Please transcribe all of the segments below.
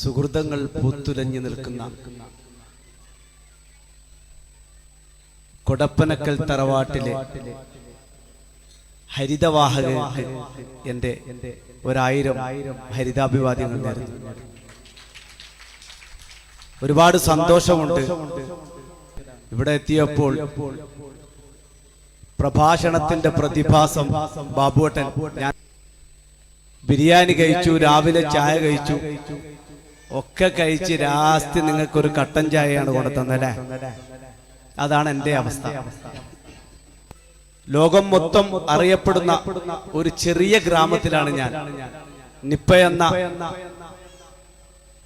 സുഹൃതങ്ങൾ പൂത്തുലഞ്ഞു നിൽക്കുന്ന കൊടപ്പനക്കൽ തറവാട്ടിലെ ഹരിതവാഹക എന്റെ ഒരായിരം ഹരിതാഭിവാദ്യങ്ങൾ നേരുന്നു ഒരുപാട് സന്തോഷമുണ്ട്. ഇവിടെ എത്തിയപ്പോൾ പ്രഭാഷണത്തിന്റെ പ്രതിഭാസം ബാബുവട്ടൻ ഞാൻ ബിരിയാണി കഴിച്ചു രാവിലെ ചായ കഴിച്ചു. ഒക്കെ കഴിച്ച് രാസ്തി നിങ്ങൾക്കൊരു കട്ടൻ ചായയാണ് കൊണ്ടുതന്നല്ലേ അതാണ് എന്റെ അവസ്ഥ. ലോകം മൊത്തം അറിയപ്പെടുന്ന ഒരു ചെറിയ ഗ്രാമത്തിലാണ് ഞാൻ. നിപ്പ എന്ന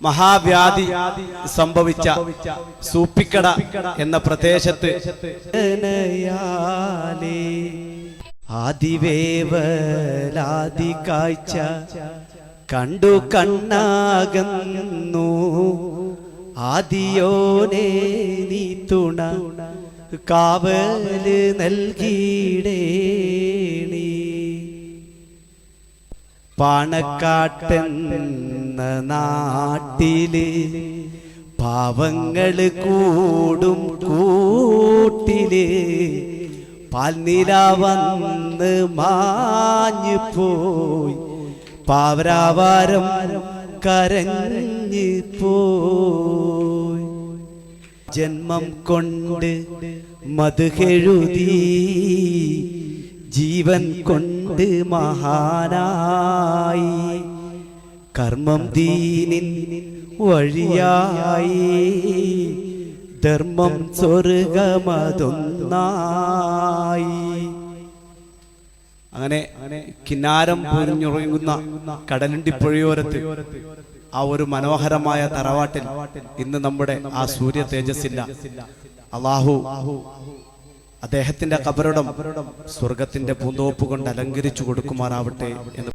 മഹാവ്യാധി സംഭവിച്ച സൂപ്പിക്കട എന്ന പ്രദേശത്ത് ആദിവേവലാദി കാഴ്ച കണ്ടു കണ്ണാകുന്നു. ആദിയോനെ നീ തുണ കാവൽ നൽകിയിടേണി പാണക്കാട്ടെന്ന നാട്ടിൽ പാവങ്ങൾ കൂടും കൂട്ടിൽ. പാൽനില വന്ന് മാഞ്ഞു പോയി പാവരാവാരം കരഞ്ഞു പോയി ജന്മം കൊണ്ട് മധുകെഴുതി ജീവൻ കൊണ്ട് മഹാനായി. കർമ്മം ദീനിൻ വഴിയായി. ധർമ്മം സ്വർഗമതൊന്നായി. അങ്ങനെ കിന്നാരം പൊരിഞ്ഞുറങ്ങുന്ന കടലുണ്ടി പുഴയോരത്ത് ആ ഒരു മനോഹരമായ തറവാട്ടിൽ ഇന്ന് നമ്മുടെ ആ സൂര്യ തേജസ്സില്ല. അള്ളാഹു അദ്ദേഹത്തിന്റെ കബറിടം സ്വർഗത്തിന്റെ പൂന്തോപ്പ് കൊണ്ട് അലങ്കരിച്ചു കൊടുക്കുമാറാവട്ടെ എന്ന്